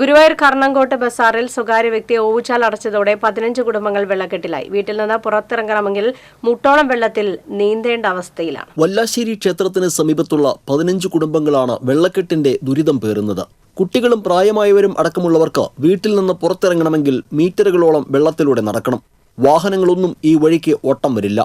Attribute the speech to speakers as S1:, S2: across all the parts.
S1: ഗുരുവായൂർ കർണങ്കോട്ട് ബസാറിൽ സ്വകാര്യ വ്യക്തിയെ ഓവുചാൽ അടച്ചതോടെ പതിനഞ്ച് കുടുംബങ്ങൾ വെള്ളക്കെട്ടിലായി. വീട്ടിൽ നിന്ന് പുറത്തിറങ്ങണമെങ്കിൽ മുട്ടോളം വെള്ളത്തിൽ നീന്തേണ്ട അവസ്ഥയിലാണ്.
S2: വല്ലാശ്ശേരി ക്ഷേത്രത്തിന് സമീപത്തുള്ള പതിനഞ്ച് കുടുംബങ്ങളാണ് വെള്ളക്കെട്ടിന്റെ ദുരിതം പേറുന്നത്. കുട്ടികളും പ്രായമായവരും അടക്കമുള്ളവർക്ക് വീട്ടിൽ നിന്ന് പുറത്തിറങ്ങണമെങ്കിൽ മീറ്ററുകളോളം വെള്ളത്തിലൂടെ നടക്കണം. വാഹനങ്ങളൊന്നും ഈ വഴിക്ക് ഓട്ടം വരില്ല.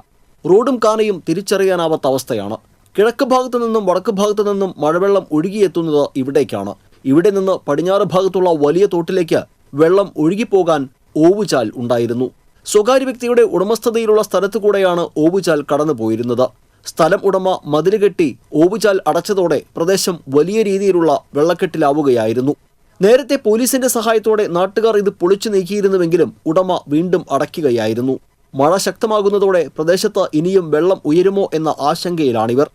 S2: റോഡും കാനയും തിരിച്ചറിയാനാവാത്ത അവസ്ഥയാണ്. കിഴക്ക് ഭാഗത്തു നിന്നും വടക്ക് ഭാഗത്തു നിന്നും മഴവെള്ളം ഒഴുകിയെത്തുന്നത് ഇവിടേക്കാണ്. ഇവിടെ നിന്ന് പടിഞ്ഞാറ് ഭാഗത്തുള്ള വലിയ തോട്ടിലേക്ക് വെള്ളം ഒഴുകിപ്പോകാൻ ഓവുചാൽ ഉണ്ടായിരുന്നു. സ്വകാര്യ വ്യക്തിയുടെ ഉടമസ്ഥതയിലുള്ള സ്ഥലത്തു കൂടെയാണ് ഓവുചാൽ കടന്നുപോയിരുന്നത്. സ്ഥലം ഉടമ മതിൽ കെട്ടി ഓവുചാൽ അടച്ചതോടെ പ്രദേശം വലിയ രീതിയിലുള്ള വെള്ളക്കെട്ടിലാവുകയായിരുന്നു. നേരത്തെ പോലീസിന്റെ സഹായത്തോടെ നാട്ടുകാർ ഇത് പൊളിച്ചു നീക്കിയിരുന്നുവെങ്കിലും ഉടമ വീണ്ടും അടയ്ക്കുകയായിരുന്നു. മഴ ശക്തമാകുന്നതോടെ പ്രദേശത്ത് ഇനിയും വെള്ളം ഉയരുമോ എന്ന ആശങ്കയിലാണിവർ.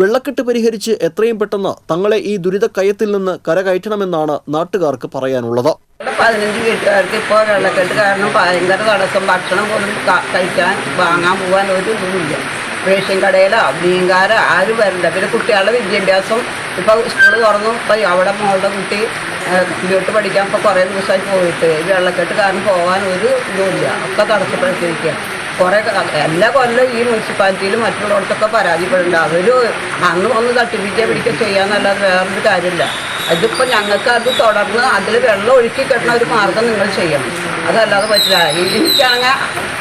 S2: വെള്ളക്കെട്ട് പരിഹരിച്ച് എത്രയും പെട്ടെന്ന് തങ്ങളെ ഈ ദുരിതക്കയത്തിൽ നിന്ന് കരകയറ്റണമെന്നാണ് നാട്ടുകാർക്ക് പറയാനുള്ളത്.
S3: പതിനഞ്ച് വീട്ടുകാർക്ക് ഇപ്പോൾ വെള്ളക്കെട്ട് കാരണം ഭയങ്കര തടസ്സം. ഭക്ഷണം പോലും കഴിക്കാൻ വാങ്ങാൻ പോകാൻ ഒരു ഇതുമില്ല. റേഷൻ കടയിലോ മീൻകാരോ ആരും വരണ്ട. പിന്നെ കുട്ടികളുടെ വിദ്യാഭ്യാസം ഇപ്പോൾ സ്കൂൾ തുറന്നു. ഇപ്പോൾ അവിടെ മോളുടെ കുട്ടി വീട്ട് പഠിക്കാൻ ഇപ്പോൾ കുറേ ദിവസമായി പോയിട്ട്. വെള്ളക്കെട്ട് കാരണം പോകാൻ ഒരു ഇതുമില്ല. ഒക്കെ തടസ്സപ്പെടുത്തിയിരിക്കുക കുറേ എല്ലാ കൊല്ലം ഈ മുനിസിപ്പാലിറ്റിയിലും മറ്റുള്ളവർക്കൊക്കെ പരാതിപ്പെടുന്നുണ്ട്. അവർ അന്ന് ഒന്ന് തട്ടിപ്പിക്കുക പിടിക്കുക ചെയ്യാന്നല്ലാതെ വേറൊരു കാര്യമില്ല. അതിപ്പോൾ ഞങ്ങൾക്ക് അത് തുടർന്ന് അതിൽ വെള്ളം ഒഴുക്കി കിട്ടുന്ന ഒരു മാർഗം നിങ്ങൾ ചെയ്യണം. അതല്ലാതെ പറ്റില്ല. എനിക്കാണെങ്കിൽ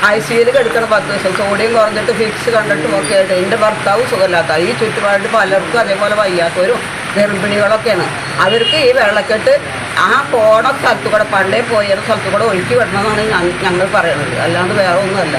S3: ഐ സി സിയിൽ കിടക്കണം പത്ത് ദിവസം. സോഡിയം കുറഞ്ഞിട്ട് ഫിക്സ് കണ്ടിട്ട് ഒക്കെ ആയിട്ട് എന്റെ ഭർത്താവ് സുഖമില്ലാത്ത ഈ ചുറ്റുപാട് പലർക്കും അതേപോലെ വയ്യാത്തവരും ഗർഭിണികളൊക്കെയാണ് അവർക്ക് ഈ വെള്ളക്കെട്ട് ആ പോണ സ്ഥലത്തു കൂടെ പണ്ടേ പോയ സ്ഥലത്തു കൂടെ ഒഴുക്കി വിടണമെന്നാണ് ഞങ്ങൾ പറയുന്നത്. അല്ലാണ്ട് വേറെ ഒന്നുമല്ല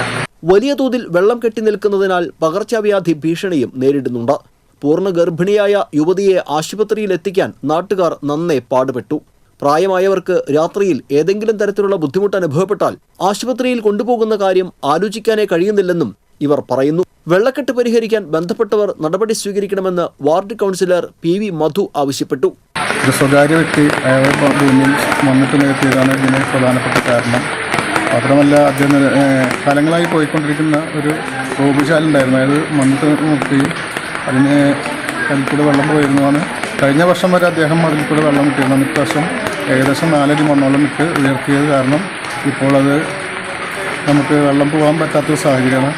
S2: വലിയ തോതിൽ വെള്ളം കെട്ടി നിൽക്കുന്നതിനാൽ പകർച്ചവ്യാധി ഭീഷണിയും നേരിടുന്നുണ്ട്. പൂർണ ഗർഭിണിയായ യുവതിയെ ആശുപത്രിയിൽ എത്തിക്കാൻ നാട്ടുകാർ നന്നേ പാടുപെട്ടു. പ്രായമായവർക്ക് രാത്രിയിൽ ഏതെങ്കിലും തരത്തിലുള്ള ബുദ്ധിമുട്ട് അനുഭവപ്പെട്ടാൽ ആശുപത്രിയിൽ കൊണ്ടുപോകുന്ന കാര്യം ആലോചിക്കാനേ കഴിയുന്നില്ലെന്നും ഇവർ പറയുന്നു. വെള്ളക്കെട്ട് പരിഹരിക്കാൻ ബന്ധപ്പെട്ടവർ നടപടി സ്വീകരിക്കണമെന്ന് ward councillor P V Madhu ആവശ്യപ്പെട്ടു.
S4: സ്വകാര്യ വ്യക്തി മണ്ണിട്ട് നികത്തിയതാണ് ഇതിന് പ്രധാനപ്പെട്ട കാരണം. മാത്രമല്ല അദ്ദേഹം കാലങ്ങളായി പോയിക്കൊണ്ടിരിക്കുന്ന ഒരു ഗോപുശാലുണ്ടായിരുന്നു. അതായത് മണ്ണിട്ട് നിർത്തുകയും അതിന് അതിൽ കൂടെ വെള്ളം പോയിരുന്നതാണ്. കഴിഞ്ഞ വർഷം വരെ അദ്ദേഹം അതിൽ കൂടെ വെള്ളം കിട്ടിയിരുന്നു ഇപ്രാവശ്യം ഏകദേശം നാലടി മണ്ണോളം ഇട്ട് ഉയർത്തിയത് കാരണം ഇപ്പോൾ അത് നമുക്ക് വെള്ളം പോകാൻ പറ്റാത്തൊരു സാഹചര്യമാണ്.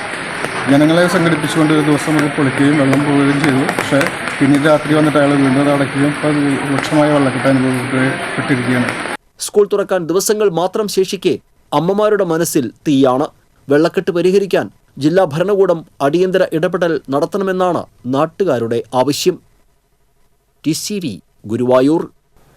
S4: ജനങ്ങളെ സംഘടിപ്പിച്ചുകൊണ്ട് ഒരു ദിവസം അത് പൊളിക്കുകയും വെള്ളം പോവുകയും ചെയ്തു. പക്ഷേ പിന്നീട് രാത്രി വന്നിട്ട് അയാൾ വീണ്ടും അടയ്ക്കുകയും ഇപ്പോൾ അത് രൂക്ഷമായ വെള്ളക്കെട്ട് അനുഭവപ്പെട്ടിരിക്കുകയാണ്.
S2: സ്കൂൾ തുറക്കാൻ ദിവസങ്ങൾ മാത്രം ശേഷിക്കെ അമ്മമാരുടെ മനസ്സിൽ തീയാണ്. വെള്ളക്കെട്ട് പരിഹരിക്കാൻ ജില്ലാ ഭരണകൂടം അടിയന്തര ഇടപെടൽ നടത്തണമെന്നാണ് നാട്ടുകാരുടെ ആവശ്യം. T C V Guruvayur.